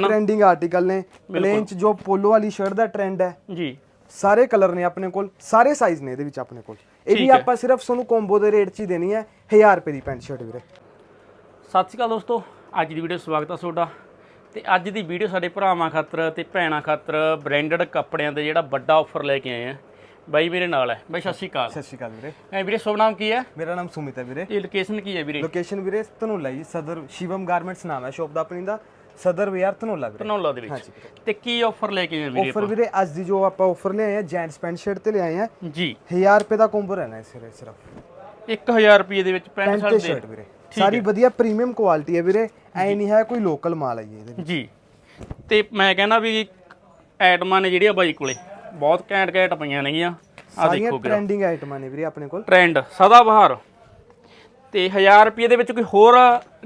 Trending article ਨੇ। Plain ਚ ਜੋ ਪੋਲੋ ਵਾਲੀ ਸ਼ਰਟ ਦਾ ਟ੍ਰੈਂਡ ਹੈ ਜੀ। ਸਾਰੇ ਕਲਰ ਨੇ ਆਪਣੇ ਕੋਲ ਸਾਰੇ ਸਾਈਜ਼ ਨੇ ਇਹਦੇ ਵਿੱਚ ਆਪਣੇ ਕੋਲ। ਇਹ ਵੀ ਆਪਾਂ ਸਿਰਫ ਤੁਹਾਨੂੰ ਕੰਬੋ ਦੇ ਰੇਟ 'ਚ ਹੀ ਦੇਣੀ ਹੈ 1000 ਰੁਪਏ ਦੀ ਪੈਂਟ ਸ਼ਰਟ ਵੀਰੇ। ਸਤਿ ਸ਼੍ਰੀ ਅਕਾਲ ਦੋਸਤੋ ਅੱਜ ਦੀ ਵੀਡੀਓ ਸਵਾਗਤ ਹੈ ਤੁਹਾਡਾ। ਤੇ ਅੱਜ ਦੀ ਵੀਡੀਓ ਸਾਡੇ ਭਰਾਵਾਂ ਖਾਤਰ ਤੇ ਭੈਣਾਂ ਖਾਤਰ ਬ੍ਰਾਂਡਡ ਕੱਪੜਿਆਂ ਤੇ ਜਿਹੜਾ ਵੱਡਾ ਆਫਰ ਲੈ ਕੇ ਆਏ ਆ। ਬਾਈ ਮੇਰੇ ਨਾਲ ਹੈ। ਬਾਈ ਸਤਿ ਸ਼੍ਰੀ ਅਕਾਲ। ਸਤਿ ਸ਼੍ਰੀ ਅਕਾਲ ਵੀਰੇ। ਐ ਵੀਰੇ ਸ਼ੁਭ ਨਾਮ ਕੀ ਹੈ? ਮੇਰਾ ਨਾਮ ਸੁਮਿਤ ਹੈ ਵੀਰੇ। ਇਹ ਲੋਕੇਸ਼ਨ ਕੀ ਹੈ ਵੀਰੇ? ਲੋਕੇਸ਼ਨ ਵੀਰੇ ਧਨੋਲਾ ਜੀ ਸਦਰ ਸ਼ਿਵਮ ਗਾਰਮੈਂਟਸ ਨਾਮ ਹੈ ਸ਼ੋਪ ਦਾ ਆਪਣੀ ਦਾ। ਸਦਰ ਵਿਆਰ ਧਨੋਲਾ ਵੀਰੇ। ਧਨੌਲਾ ਦੇ ਵਿੱਚ। ਹਾਂਜੀ। ਤੇ ਕੀ ਆਫਰ ਲੈ ਕੇ ਆਏ ਵੀਰੇ ਆਫਰ ਵੀਰੇ ਅੱਜ ਦੀ ਜੋ ਆਪਾਂ ਆਫਰ ਲਿਆਏ ਆ ਜੈਂਟਸ ਪੈਂਟ ਸ਼ਰਟ ਤੇ ਲਿਆਏ ਆ। ਜੀ। 1000 ਰੁਪਏ ਦਾ ਕੰਬੋ ਰਹਿਣਾ ਹੈ ਸਿਰੇ ਸਿਰਫ। 1000 ਰੁਪਏ ਦੇ ਵਿੱਚ ਪੈਂਟ ਪੈਂਟ ਤੇ ਸ਼ਰਟ ਸ਼ਰਟ ਵੀਰੇ ਸਾਰੀ ਵਧੀਆ ਪ੍ਰੀਮੀਅਮ ਕੁਆਲਿਟੀ ਹੈ ਵੀਰੇ। ਐ ਨਹੀਂ ਹੈ ਕੋਈ ਲੋਕਲ ਮਾਲ ਹੈ ਜੀ ਇਹਦੇ ਵਿੱਚ। ਜੀ। ਤੇ ਮੈਂ ਕਹਿੰਦਾ ਵੀ ਐਟਮਾਂ ਨੇ ਜਿਹੜੀਆਂ ਬਾਈ ਕੋਲੇ ਬਹੁਤ ਘੈਂਟ ਘੈਂਟ ਪਈਆਂ ਨੇਗੀਆਂ। ਆ ਸਾਰੀਆਂ ਦੇਖੋ ਟ੍ਰੈਂਡਿੰਗ ਆਈਟਮਾਂ ਨੇ ਵੀਰੇ ਆਪਣੇ ਕੋਲ। ਟ੍ਰੈਂਡ ਸਦਾ ਬਹਾਰ। ਤੇ 1000 ਰੁਪਏ ਦੇ ਵਿੱਚ ਕੋਈ ਹੋਰ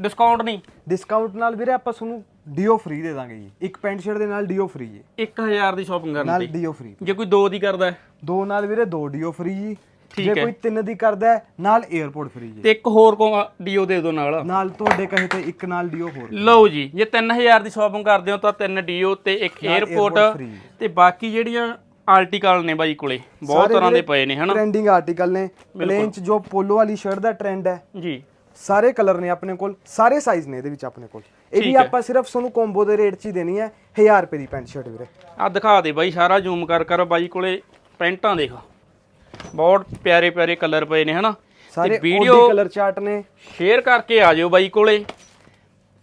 ਡਿਸਕਾਊਂਟ ਨਹੀਂ? ਡਿਸਕਾਊਂਟ ਨਾਲ ਵੀਰੇ ਆਪਾਂ ਤੁਹਾਨੂੰ ਡੀਓ ਫ੍ਰੀ ਦੇ ਦਾਂਗੇ ਜੀ। ਇੱਕ ਪੈਂਟ ਸ਼ਰਟ ਦੇ ਨਾਲ ਡੀਓ ਫ੍ਰੀ ਜੀ। 1000 ਦੀ ਸ਼ਾਪਿੰਗ ਕਰਨ ਨਾਲ ਡੀਓ ਫ੍ਰੀ। ਜੇ ਕੋਈ 2 ਦੀ ਕਰਦਾ ਦੋ ਨਾਲ ਵੀਰੇ ਦੋ ਡੀਓ ਫ੍ਰੀ ਜੀ। ਠੀਕ ਜੇ ਕੋਈ ਤਿੰਨ ਦੀ ਕਰਦਾ ਨਾਲ 에어ਪੋਰਟ ਫ੍ਰੀ ਜੀ। ਤੇ ਇੱਕ ਹੋਰ ਕੋ ਡੀਓ ਦੇ ਦਿਓ ਨਾਲ। ਨਾਲ ਤੁਹਾਡੇ ਕਹੇ ਤੇ ਇੱਕ ਨਾਲ ਡੀਓ ਹੋਰ ਲਓ ਜੀ ਜੇ 3000 ਦੀ ਸ਼ਾਪਿੰਗ ਕਰਦੇ ਹੋ ਤਾਂ ਤਿੰਨ ਡੀਓ ਤੇ ਇੱਕ 에어ਪੋਰਟ ਤੇ ਬਾਕੀ ਜਿਹੜੀਆਂ ਆਰਟੀਕਲ ਨੇ ਬਾਈ ਕੋਲੇ ਬਹੁਤ ਤਰ੍ਹਾਂ ਦੇ ਪਏ ਨੇ ਹਨਾ? ਟ੍ਰੈਂਡਿੰਗ ਆਰਟੀਕਲ ਨੇ। ਪਲੇਨ ਚ ਜੋ ਪੋਲੋ ਵਾਲੀ ਸ਼ਰਟ ਦਾ ਟ੍ਰੈਂਡ ਹੈ। ਜੀ। ਸਾਰੇ ਕਲਰ ਨੇ ਆਪਣੇ ਕੋਲ ਸਾਰੇ ਸਾਈਜ਼ ਨੇ ਇਹਦੇ ਵਿੱਚ ਆਪਣੇ ਕੋਲ। ਇਹ ਵੀ ਆਪਾਂ ਸਿਰਫ ਤੁਹਾਨੂੰ ਕੰਬੋ ਦੇ ਰੇਟ 'ਚ ਹੀ ਦੇਣੀ ਹੈ 1000 ਰੁਪਏ ਦੀ ਪੈਂਟ ਸ਼ਰਟ ਵੀਰੇ। ਆ ਦਿਖਾ ਦੇ ਬਾਈ ਸਾਰਾ ਜ਼ੂਮ ਕਰ ਕਰ ਬਾਈ ਕੋਲੇ ਪੈਂਟਾਂ ਦੇਖ। ਬਹੁਤ ਪਿਆਰੇ ਪਿਆਰੇ ਕਲਰ ਪਏ ਨੇ ਹਨਾ? ਸਾਰੇ ਵੀਡੀਓ ਕਲਰ ਚਾਰਟ ਨੇ। ਸ਼ੇਅਰ ਕਰਕੇ ਆ ਜਾਓ ਬਾਈ ਕੋਲੇ।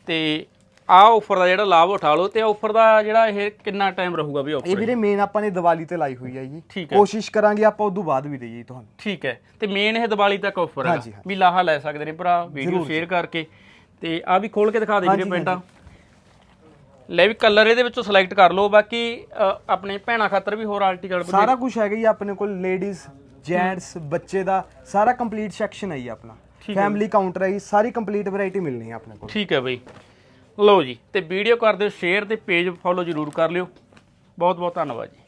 ਤੇ ਆਹ ਆਫਰ ਦਾ ਜਿਹੜਾ ਲਾਭ ਉਠਾ ਲਓ ਤੇ ਆਫਰ ਦਾ ਜਿਹੜਾ ਇਹ ਕਿੰਨਾ ਟਾਈਮ ਰਹੂਗਾ ਵੀ ਇਹ ਆਫਰ ਵੀਰੇ ਮੇਨ ਆਪਾਂ ਨੇ ਦੀਵਾਲੀ ਤੇ ਲਾਈ ਹੋਈ ਹੈ ਜੀ। ਠੀਕ ਹੈ। ਕੋਸ਼ਿਸ਼ ਕਰਾਂਗੇ ਆਪਾਂ ਉਦੋਂ ਬਾਅਦ ਵੀ ਦੇਈਏ ਤੁਹਾਨੂੰ। ਠੀਕ ਹੈ। ਤੇ ਮੇਨ ਇਹ ਦੀਵਾਲੀ ਤੱਕ ਆਫਰ ਹਾਂਜੀ, ਹੈ ਵੀ ਲਾਹਾ ਲੈ ਸਕਦੇ ਨੇ ਭਰਾ ਵੀਡੀਓ ਸ਼ੇਅਰ ਕਰਕੇ। ਤੇ ਆ ਵੀ ਖੋਲ ਕੇ ਦਿਖਾ ਦੇ ਵੀਰੇ ਪੈਂਟਾਂ ਲੈ ਵੀ ਕਲਰ ਇਹਦੇ ਵਿੱਚੋਂ ਸਿਲੈਕਟ ਕਰ ਲਓ। ਬਾਕੀ ਅ, ਆਪਣੇ ਭੈਣਾਂ ਖਾਤਰ ਵੀ ਹੋਰ ਆਰਟੀਕਲ ਸਾਰਾ ਕੁਝ ਹੈਗਾ ਜੀ ਆਪਣੇ ਕੋਲ ਲੇਡੀਜ਼ ਜੈਂਟਸ ਬੱਚੇ ਦਾ। ਸਾਰਾ ਕੰਪਲੀਟ ਸੈਕਸ਼ਨ ਹੈ ਜੀ ਆਪਣਾ। ਫੈਮਿਲੀ ਕਾਊਂਟਰ ਹੈ ਜੀ। ਸਾਰੀ ਕੰਪਲੀਟ ਵੈਰਾਈਟੀ ਮਿਲਣੀ ਹੈ ਆਪਣੇ ਕੋਲ। ਠੀਕ ਹੈ ਬਈ। ਲਓ ਜੀ, ਤੇ ਵੀਡੀਓ ਕਰ ਦਿਓ ਸ਼ੇਅਰ ਤੇ ਪੇਜ ਫੋਲੋ ਜ਼ਰੂਰ ਕਰ ਲਿਓ। ਬਹੁਤ ਬਹੁਤ ਧੰਨਵਾਦ ਜੀ।